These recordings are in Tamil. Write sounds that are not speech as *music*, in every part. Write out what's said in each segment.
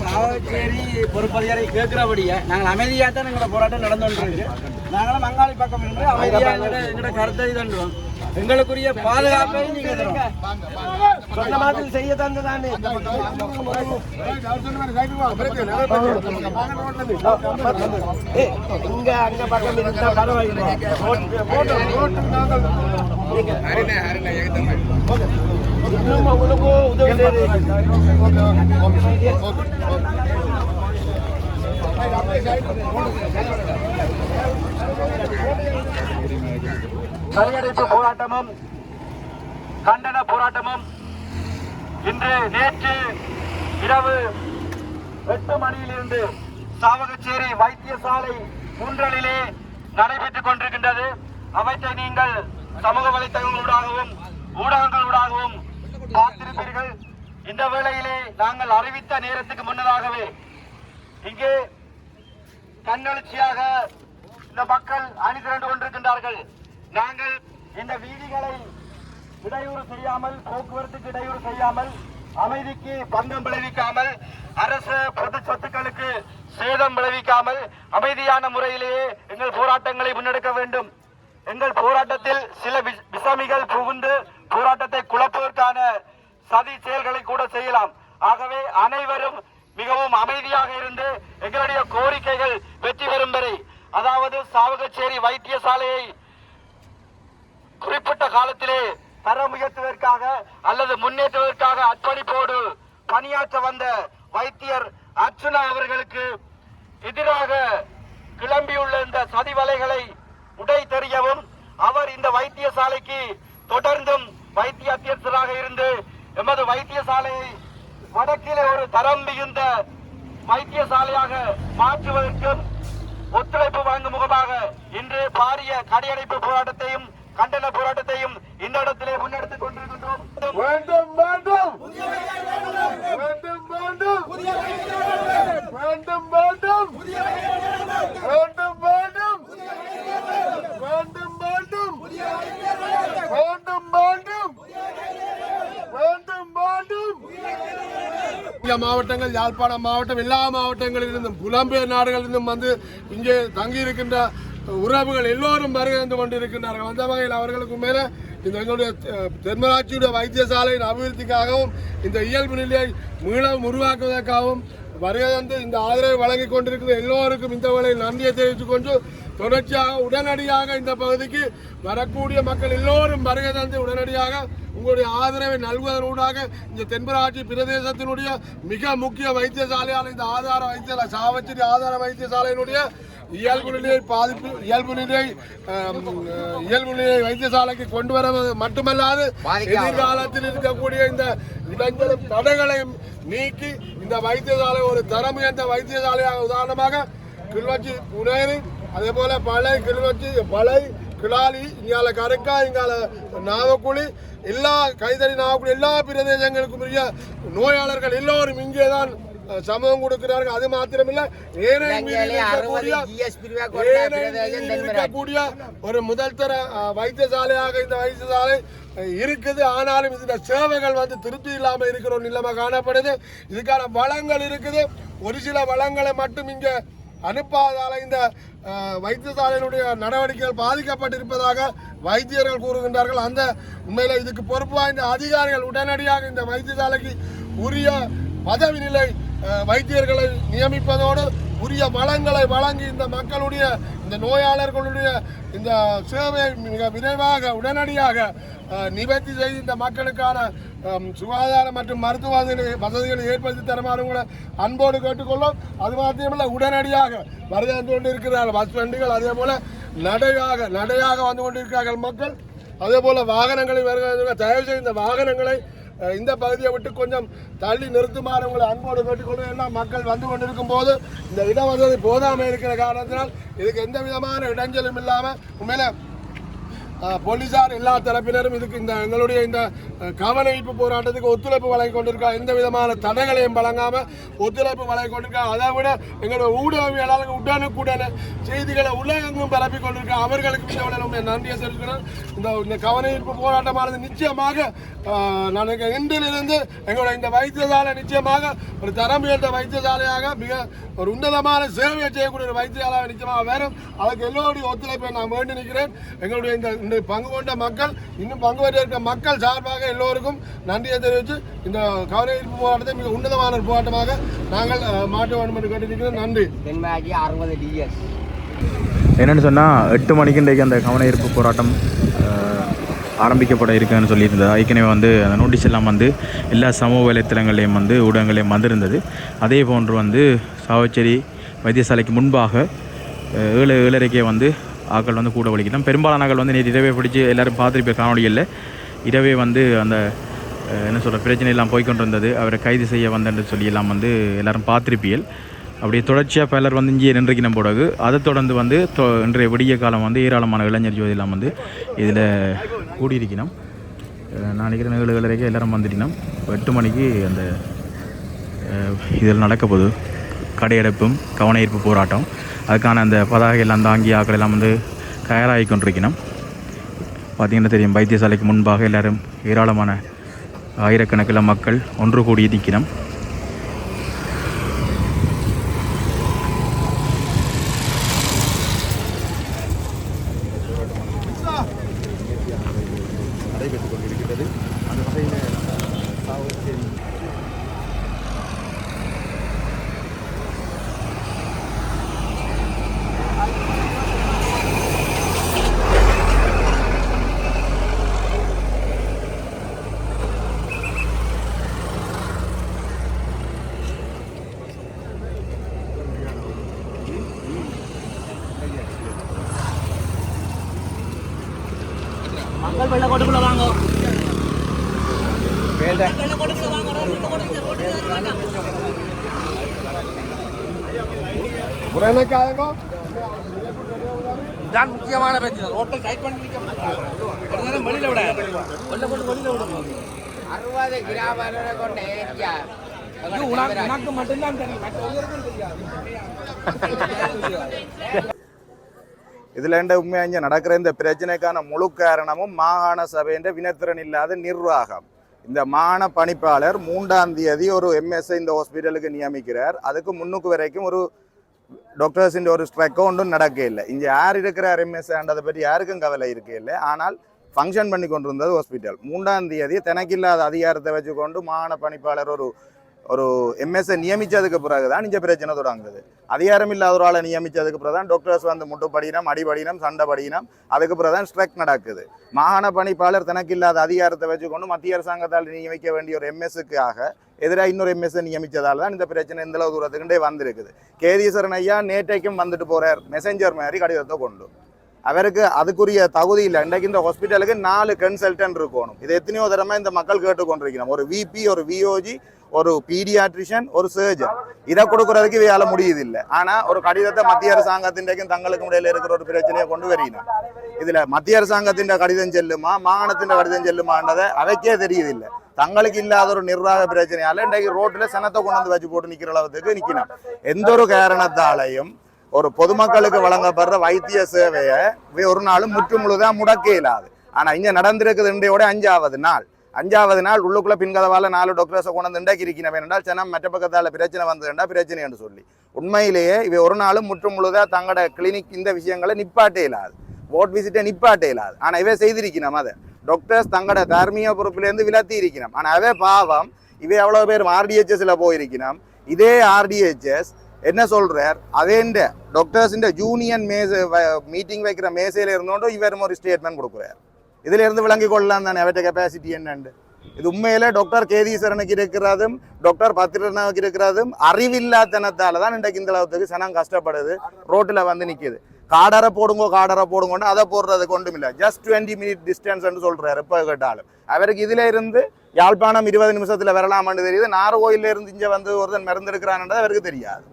மாவச்சேரி பொறுப்பதிகாரி கேட்கிறபடியே நாங்கள் அமைதியாக தான் எங்களோட போராட்டம் நடந்து இருக்கு நாங்களும் மங்காளி பக்கம் இருந்து அமைதியாக எங்களோட எங்களோட கருத்தை தண்டுவோம் எங்களுக்குரிய பாதுகாப்பை நீங்க சொன்ன மாதிரி செய்ய தந்துதானே? இங்க அங்க பக்கம் இருந்தா பரவாயில்லை இன்னும் உதவி கையடைப்பு போராட்டமும் கண்டன போராட்டமும் இன்று நேற்று இரவு எட்டு மணியிலிருந்து சாவகச்சேரி வைத்தியசாலை முன்றலிலே நடைபெற்றுக் கொண்டிருக்கின்றது. அவற்றை நீங்கள் சமூக வலைத்தளங்களூடாகவும் ஊடகங்களூடாகவும் பார்த்திருப்பீர்கள். இந்த வேளையிலே நாங்கள் அறிவித்த நேரத்துக்கு முன்னதாகவே இங்கே தன்னெழுச்சியாக இந்த மக்கள் அணி திரண்டு கொண்டிருக்கின்றார்கள். நாங்கள் இந்த வீதிகளை இடையூறு செய்யாமல் போக்குவரத்துக்கு இடையூறு செய்யாமல் அமைதிக்கு பங்கம் விளைவிக்காமல் அரசு பொது சொத்துக்களுக்கு சேதம் விளைவிக்காமல் அமைதியான முறையிலேயே எங்கள் போராட்டங்களை முன்னெடுக்க வேண்டும். எங்கள் போராட்டத்தில் சில விஷ- விசமிகள் புகுந்து போராட்டத்தை குழப்பதற்கான சதி செயல்களை கூட செய்யலாம். ஆகவே அனைவரும் மிகவும் அமைதியாக இருந்து எங்களுடைய கோரிக்கைகள் வெற்றி பெறும் வரை அதாவது சாவகச்சேரி வைத்தியசாலையை குறிப்பிட்ட காலத்திலே தரம் உயர்த்துவதற்காக அல்லது முன்னேற்றுவதற்காக அர்ப்பணிப்போடு பணியாற்ற வந்த வைத்தியர் அர்ச்சுனா அவர்களுக்கு எதிராக கிளம்பியுள்ள இந்த சதி வலைகளை உடை தெரியவும் அவர் இந்த வைத்தியசாலைக்கு தொடர்ந்தும் வைத்திய அத்தியட்சராக இருந்து எமது வைத்தியசாலையை வடக்கிலே ஒரு தரம் மிகுந்த வைத்தியசாலையாக மாற்றுவதற்கும் ஒத்துழைப்பு வழங்கும் முகமாக இன்று பாரிய கடையடைப்பு போராட்டத்தையும் கண்டன போராட்டத்தையும் இந்த இடத்திலே முன்னெடுத்துக் கொண்டிருக்கின்றோம். வேண்டும் வேண்டும். வேண்டும் வேண்டும். வேண்டும் வேண்டும். வேண்டும் வேண்டும். வேண்டும் வேண்டும். வேண்டும் வேண்டும். வேண்டும் வேண்டும். இந்த மாவட்டங்கள் யாழ்ப்பாணம் மாவட்டம் எல்லா மாவட்டங்களிலிருந்தும் புலம்பெயர் நாடுகளிலிருந்தும் வந்து இங்கே தங்கி இருக்கின்ற உறவுகள் எல்லோரும் வருகை வந்து கொண்டிருக்கின்றார்கள். அந்த வகையில் அவர்களுக்கு மேலே இந்த எங்களுடைய தென்மராட்சியுடைய வைத்தியசாலையின் அபிவிருத்திக்காகவும் இந்த இயல்பு நிலையை மீளவும் உருவாக்குவதற்காகவும் வருகை வந்து இந்த ஆதரவை வழங்கி கொண்டிருக்கிற எல்லோருக்கும் இந்த வேளையில் நன்றியை தெரிவித்துக் கொண்டு தொடர்ச்சியாக உடனடியாக இந்த பகுதிக்கு வரக்கூடிய மக்கள் எல்லோரும் வருகை தந்து உடனடியாக உங்களுடைய ஆதரவை நல்குவதனூடாக இந்த தென்பராட்சி பிரதேசத்தினுடைய மிக முக்கிய வைத்தியசாலையான இந்த ஆதார வைத்தியசாலை சாவச்சேரி ஆதார வைத்தியசாலையினுடைய இயல்பு நிலையை பாதிப்பு இயல்பு நிலை இயல்பு நிலை வைத்தியசாலைக்கு கொண்டு வர மட்டுமல்லாது எதிர்காலத்தில் இருக்கக்கூடிய இந்த இடைஞ்சலும் தடைகளையும் நீக்கி இந்த வைத்தியசாலை ஒரு தரம் உயர்ந்த வைத்தியசாலையாக உதாரணமாக கிளிநொச்சி புனேரி அதே போல பழை கிளிநொச்சி பழை கிளாலி இங்கால கருக்கா இங்கால நாவக்குழி எல்லா கைதறி நாவக்குழி எல்லா பிரதேசங்களுக்கும் நோயாளர்கள் எல்லோரும் இங்கே தான் சமூகம் கொடுக்கிறார்கள். அது மாத்திரமில்ல இருக்கக்கூடிய இருக்கக்கூடிய ஒரு முதல் தர வைத்தியசாலையாக இந்த வைத்தியசாலை இருக்குது. ஆனாலும் இந்த சேவைகள் வந்து திருப்தி இல்லாம இருக்கிற ஒரு நிலைமை காணப்படுது. இதுக்கான வளங்கள் இருக்குது. ஒரு சில வளங்களை மட்டும் இங்க அனுப்பாதால இந்த வைத்தியசாலையினுடைய நடவடிக்கைகள் பாதிக்கப்பட்டிருப்பதாக வைத்தியர்கள் கூறுகின்றார்கள். அந்த உண்மையில இதுக்கு பொறுப்பு வாய்ந்த அதிகாரிகள் உடனடியாக இந்த வைத்தியசாலைக்கு உரிய பதவி நிலை வைத்தியர்களை நியமிப்பதோடு உரிய வளங்களை வழங்கி இந்த மக்களுடைய இந்த நோயாளர்களுடைய இந்த சேவையை மிக விரைவாக உடனடியாக நிவர்த்தி செய்து இந்த மக்களுக்கான சுகாதார மற்றும் மருத்துவ வசதிகளை ஏற்படுத்தி தருமாறு கூட அன்போடு கேட்டுக்கொள்ளும். அது மாத்திரமல்ல உடனடியாக வருகை வந்து கொண்டிருக்கிறார்கள். பஸ் வண்டிகள் அதே போல நடையாக நடையாக வந்து கொண்டிருக்கிறார்கள் மக்கள். அதே போல வாகனங்களை வருகிற தயவு செய்து இந்த வாகனங்களை இந்த பகுதியை விட்டு கொஞ்சம் தள்ளி நிறுத்துமாறு உங்களை அன்போடு கேட்டுக்கொள்ளும் ஏன்னா மக்கள் வந்து கொண்டிருக்கும் போது இந்த இடவசதி போதாமல் இருக்கிற காரணத்தினால் இதுக்கு எந்த விதமான இடைஞ்சலும் இல்லாமல் உண்மையில போலீசார் எல்லா தரப்பினரும் இதுக்கு இந்த எங்களுடைய இந்த அஹ், கவனஈர்ப்பு போராட்டத்துக்கு ஒத்துழைப்பு வழங்கி கொண்டிருக்கா எந்த விதமான தடைகளையும் வழங்காமல் ஒத்துழைப்பு வழங்கி கொண்டிருக்கா அதை விட எங்களுடைய ஊடகவியலாளர்கள் உடனுக்குடனே செய்திகளை உலகெங்கும் பரப்பி கொண்டிருக்கா அவர்களுக்கு இந்த நன்றியை தெரிவிக்கிறோம் இந்த இந்த கவனஈர்ப்பு போராட்டமானது நிச்சயமாக நான் இன்றிலிருந்து எங்களுடைய இந்த வைத்தியசாலை நிச்சயமாக ஒரு தரம் உயர்ந்த வைத்தியசாலையாக மிக ஒரு உன்னதமான சேவையை செய்யக்கூடிய ஒரு வைத்தியசாலை நிச்சயமாக வேறும் அதுக்கு எல்லோருடைய ஒத்துழைப்பை நான் வேண்டி நிற்கிறேன். எங்களுடைய இந்த இந்த பங்கு கொண்ட மக்கள் இன்னும் பங்கு பெற்ற மக்கள் சார்பாக எல்லோருக்கும் நன்றியை தெரிவித்து இந்த கவனஈர்ப்பு போராட்டத்தை மிக உன்னதமான ஒரு போராட்டமாக நாங்கள் மாற்ற வேண்டும் என்று கேட்டிருக்கிறோம். நன்றி. தென்மாகி அறுபது டிஎஸ் என்னென்னு சொன்னால் எட்டு மணிக்கு இன்றைக்கு அந்த கவன ஈர்ப்பு போராட்டம் ஆரம்பிக்கப்பட இருக்குன்னு சொல்லியிருந்தது. ஏற்கனவே வந்து அந்த நோட்டீஸ் எல்லாம் வந்து எல்லா சமூக வலைத்தளங்களையும் வந்து ஊடகங்களையும் வந்திருந்தது. அதே போன்று வந்து சாவச்சேரி வைத்தியசாலைக்கு முன்பாக ஏழு ஏழரைக்கே வந்து ஆக்கள் வந்து கூட வலிக்கலாம் பெரும்பாலான ஆக்கள் வந்து நேற்று இரவே பிடிச்சி எல்லோரும் பார்த்துருப்ப காணொலிகளில் இரவே வந்து அந்த என்ன சொல்கிற பிரச்சனையெல்லாம் போய்கொண்டிருந்தது அவரை கைது செய்ய வந்தேன்னு சொல்லியெல்லாம் வந்து எல்லோரும் பார்த்திருப்பியல் அப்படியே தொடர்ச்சியாக பலர் வந்து இங்கே நின்றுக்கின பிறகு அதை தொடர்ந்து வந்து தொ- இன்றைய விடிய காலம் வந்து ஏராளமான இளைஞர் ஜோதிலாம் வந்து இதில் கூடியிருக்கணும் நான் நினைக்கிறேன் ஏழு வரைக்கும் எல்லாரும் வந்துட்டினோம் எட்டு மணிக்கு அந்த இதில் நடக்க போகுது கடையெடுப்பும் கவனயீர்ப்பு போராட்டம். அதுக்கான அந்த பதாகை எல்லாம் தாங்கி ஆக்கள் எல்லாம் வந்து தயாராகி கொண்டிருக்கணும் பார்த்தீங்கன்னா தெரியும் வைத்தியசாலைக்கு முன்பாக எல்லாரும் ஏராளமான ஆயிரக்கணக்கில் மக்கள் ஒன்று கூடி நிற்கணும் நடைபெற்றுக் கொண்டிருக்கிறது மக்கள் வெள்ள கொடுக்கல வாங்க. இதான் முக்கியமான பிரச்சனை. ரோட்டை டைட் பண்ணி வெளியில விட. வெளில கொண்டு வெளியில விட. அறுபது கிராம கொண்ட ஏரியா உனக்கு மட்டும்தான் தெரியும். *laughs* இதில் தெரியாது என்ன நடக்கிற இந்த பிரச்சனைக்கான முழு காரணமும் மாகாண சபையின் வினத்திறன் இல்லாத நிர்வாகம். இந்த மாகாண பணிப்பாளர் மூன்றாம் தேதி ஒரு எம்எஸ்ஐ இந்த ஹாஸ்பிட்டலுக்கு நியமிக்கிறார். அதுக்கு முன்னுக்கு வரைக்கும் ஒரு டாக்டர்ஸின் ஒரு ஸ்ட்ரைக்கோ ஒன்றும் நடக்க இல்லை. இங்கே யார் இருக்கிறார் எம்எஸ்ஐன்றதை பற்றி யாருக்கும் கவலை இருக்கே இல்லை. ஆனால் ஃபங்க்ஷன் பண்ணி கொண்டிருந்தது ஹாஸ்பிட்டல். மூன்றாம் தேதி தனக்கில்லாத அதிகாரத்தை வச்சுக்கொண்டு மாகாண பணிப்பாளர் ஒரு ஒரு எம்எஸ்ஐ நியமித்ததுக்கு பிறகு தான் இந்த பிரச்சனை தொடங்குது. அதிகாரம் இல்லாத ஒரு ஆளை பிறகு தான் டாக்டர்ஸ் வந்து முட்டுப்படினம் அடிபடினம் சண்டை படினம் அதுக்கு பிறகு தான் ஸ்ட்ரைக் நடக்குது. மாகாண பணிப்பாளர் தனக்கில்லாத அதிகாரத்தை வச்சுக்கொண்டு மத்திய அரசாங்கத்தால் நியமிக்க வேண்டிய ஒரு எம்எஸ்ஸுக்காக எதிராக இன்னொரு எம்எஸ்ஐ நியமித்ததால் தான் இந்த பிரச்சனை இந்தளவு தூரத்துக்குண்டே வந்திருக்குது. கேதீஸ்வரன் ஐயா நேற்றைக்கும் வந்துட்டு போகிறார் மெசஞ்சர் மாதிரி கடிதத்தை கொண்டு. அவருக்கு அதுக்குரிய தகுதி இல்லை. இன்றைக்கு இந்த ஹாஸ்பிட்டலுக்கு நாலு கன்சல்டன்ட் இருக்கணும். இது எத்தனையோ தரமா இந்த மக்கள் கேட்டுக்கொண்டிருக்கிறோம். ஒரு விபி ஒரு விஓஜி ஒரு பீடியாட்ரிஷியன் ஒரு சர்ஜன் இதை கொடுக்கறதுக்கு வேலை முடியுது இல்லை ஆனா ஒரு கடிதத்தை மத்திய அரசாங்கத்தின்றைக்கும் தங்களுக்கு இடையில இருக்கிற ஒரு பிரச்சனையை கொண்டு வரீங்க. இதுல மத்திய அரசாங்கத்தின் கடிதம் செல்லுமா மாகாணத்தின் கடிதம் செல்லுமான்றதை அவைக்கே தெரியுது இல்லை தங்களுக்கு இல்லாத ஒரு நிர்வாக பிரச்சனையால இன்றைக்கு ரோட்ல சனத்தை கொண்டு வந்து வச்சு போட்டு நிக்கிற அளவுக்கு நிக்கணும். எந்த ஒரு காரணத்தாலையும் ஒரு பொதுமக்களுக்கு வழங்கப்படுற வைத்திய சேவையை ஒரு நாளும் முற்று முழுதாக முடக்க இயலாது ஆனால் இங்கே நடந்திருக்குது இன்றையோட அஞ்சாவது நாள். அஞ்சாவது நாள் உள்ளுக்குள்ள பின்கதவால நாலு டாக்டர்ஸை கொண்டு வந்து இண்டாக்கி இருக்கிறவன் என்றால் சென்னம் மற்ற பக்கத்தால் பிரச்சனை வந்ததுண்டா பிரச்சனை என்று சொல்லி. உண்மையிலேயே இவை ஒரு நாளும் முற்று முழுதாக தங்களோட கிளினிக் இந்த விஷயங்களை நிப்பாட்டே இல்லாது. ஓட் விசிட்டை நிப்பாட்டே இல்லாது. ஆனால் இவை செய்திருக்கணும் அதை. டாக்டர்ஸ் தங்களோட தார்மீக பொறுப்பிலேருந்து விலத்தி இருக்கணும் ஆனால் அதே பாவம் இவை எவ்வளோ பேர் ஆர்டிஹெச்எஸ்ல போயிருக்கணும் இதே ஆர்டிஹெச்எஸ் என்ன சொல்றார்? அதேண்ட டாக்டர்ஸின் ஜூனியன் மேச மீட்டிங் வைக்கிற மேசையில இருந்தோண்டு இவரும் ஒரு ஸ்டேட்மெண்ட் கொடுக்குறார். இதுல இருந்து விளங்கி கொள்ளலாம் தானே அவற்ற கெப்பாசிட்டி என்னண்டு? இது உண்மையில டாக்டர் கேதீஸ்வரனுக்கு இருக்கிறதும் டாக்டர் பத்திரனாவுக்கு இருக்கிறதும் அறிவில்லாதனத்தால தான் இன்றைக்கு இந்த அளவுக்கு சனம் கஷ்டப்படுது ரோட்டில் வந்து நிற்கிது காடரை போடுங்கோ காடரை போடுங்கன்னு அதை போடுறதுக்கு ஒன்றும் இல்லை. ஜஸ்ட் டுவெண்ட்டி மினிட் டிஸ்டன்ஸ்ன்னு சொல்கிறார் எப்போ கேட்டாலும். அவருக்கு இதில் இருந்து யாழ்ப்பாணம் இருபது நிமிஷத்தில் வரலாமான்னு தெரியுது. நாகர்கோயில்ல இருந்து வந்து ஒருத்தன் மறந்துருக்கிறான்ன்றது அவருக்கு தெரியாது.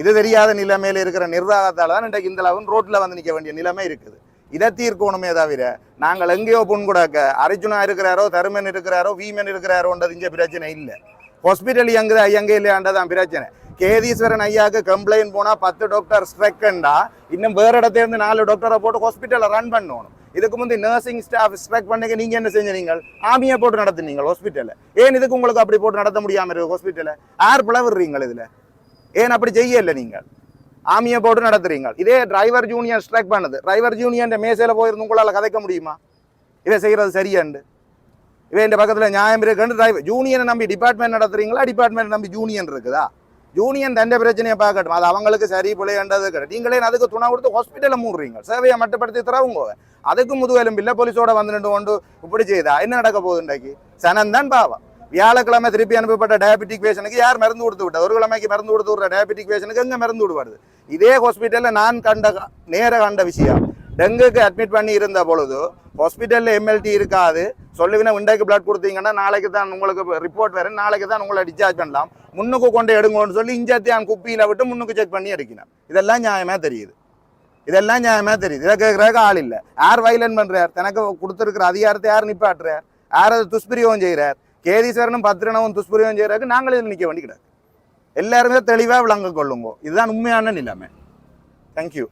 இது தெரியாத நிலைமையில இருக்கிற நிர்வாகத்தால் தான் இன்றைக்கு இந்த அளவு ரோட்ல வந்து நிக்க வேண்டிய நிலைமை இருக்குது. இதை தீர்க்கணுமே தவிர நாங்கள் எங்கேயோ புண்குடாக்க அர்ஜுனா இருக்கிறாரோ தருமன் இருக்கிறாரோ வீமன் இருக்கிறாரோன்றது இங்கே பிரச்சனை இல்லை. ஹாஸ்பிட்டல் எங்குது எங்கே இல்லையான்றதான் பிரச்சனை. கேதீஸ்வரன் ஐயாவுக்கு கம்ப்ளைண்ட் போனா பத்து டாக்டர் ஸ்ட்ரைக்கண்டா இன்னும் வேற இடத்துல இருந்து நாலு டாக்டரை போட்டு ஹாஸ்பிட்டலை ரன் பண்ணணும். இதுக்கு முந்தி நர்சிங் ஸ்டாஃப் ஸ்ட்ரைக் பண்ணிக்க நீங்க என்ன செஞ்சீங்க ஆமியை போட்டு நடத்துனீங்க ஹாஸ்பிட்டலில் ஏன் இதுக்கு உங்களுக்கு அப்படி போட்டு நடத்த முடியாம இருக்குது ஹாஸ்பிட்டலில் யார் பிளவுறீங்க இதுல? ஏன் அப்படி செய்யல நீங்கள்? ஆமியை போட்டு நடத்துறீங்க இதே டிரைவர் ஜூனியர் ஸ்ட்ரைக் பண்ணது. டிரைவர் ஜூனியர் மேசையில் போயிருந்து உங்களால கதைக்க முடியுமா? இதை செய்யறது சரியாண்டு இவன் இந்த பக்கத்துல நியாயம் இருக்குன்னு டிரைவர் ஜூனியரை நம்பி டிபார்ட்மெண்ட் நடத்துறீங்களா? டிபார்ட்மெண்ட் நம்பி ஜூனியன் இருக்குதா? ஜூனியன் தண்டை பிரச்சனையை பார்க்கட்டும். அது அவங்களுக்கு சரி பிள்ளைன்றது கிடையாது. நீங்களே அதுக்கு துணை கொடுத்து ஹாஸ்பிட்டலில் மூடுறீங்க. சேவையை மட்டுப்படுத்தி தரவுங்க அதுக்கு முதுகெலும்பு இல்லை போலீஸோட வந்துட்டு கொண்டு இப்படி செய்தா? என்ன நடக்க போகுது இன்றைக்கு? சனந்தான் பாவம். வியாழக்கிழமை திருப்பி அனுப்பப்பட்ட டயபெட்டிக் பேஷனுக்கு யார் மருந்து கொடுத்து விட்டார் ஒரு கிழமைக்கு மருந்து கொடுத்து விடுற டயபெட்டிக் பேஷனுக்கு எங்கே மருந்து விடுவாரு? இதே ஹாஸ்பிட்டலில் நான் கண்ட நேர கண்ட விஷயம். டெங்குக்கு அட்மிட் பண்ணி இருந்த பொழுது ஹாஸ்பிட்டலில் எம்எல்டி இருக்காது. சொல்லுவினா இன்றைக்கு பிளட் கொடுத்தீங்கன்னா நாளைக்கு தான் உங்களுக்கு ரிப்போர்ட் வரும். நாளைக்கு தான் உங்களை டிஸ்சார்ஜ் பண்ணலாம். முன்னுக்கு கொண்டு எடுங்கன்னு சொல்லி இஞ்சத்தியான் குப்பியில் விட்டு முன்னுக்கு செக் பண்ணி எடுக்கணும் இதெல்லாம் நியாயமாக தெரியுது. இதெல்லாம் நியாயமாக தெரியுது. இதை கேட்குறதுக்கு ஆள் இல்லை. யார் வைலன் பண்ணுறார் தனக்கு கொடுத்துருக்குற அதிகாரத்தை யார் நிப்பாட்டுறார்? யார் அதை துஷ்பிரயோகம் செய்கிறார் கேதீஸ்வரனும் பத்திரனவும் துஷ்பிரயோகம் செய்யறதுக்கு நாங்களே இதில் நிற்க வேண்டி கிடக்கு எல்லாருமே தெளிவாக விளங்க கொள்ளுங்க. இதுதான் உண்மையான நிலைமை. தேங்க்யூ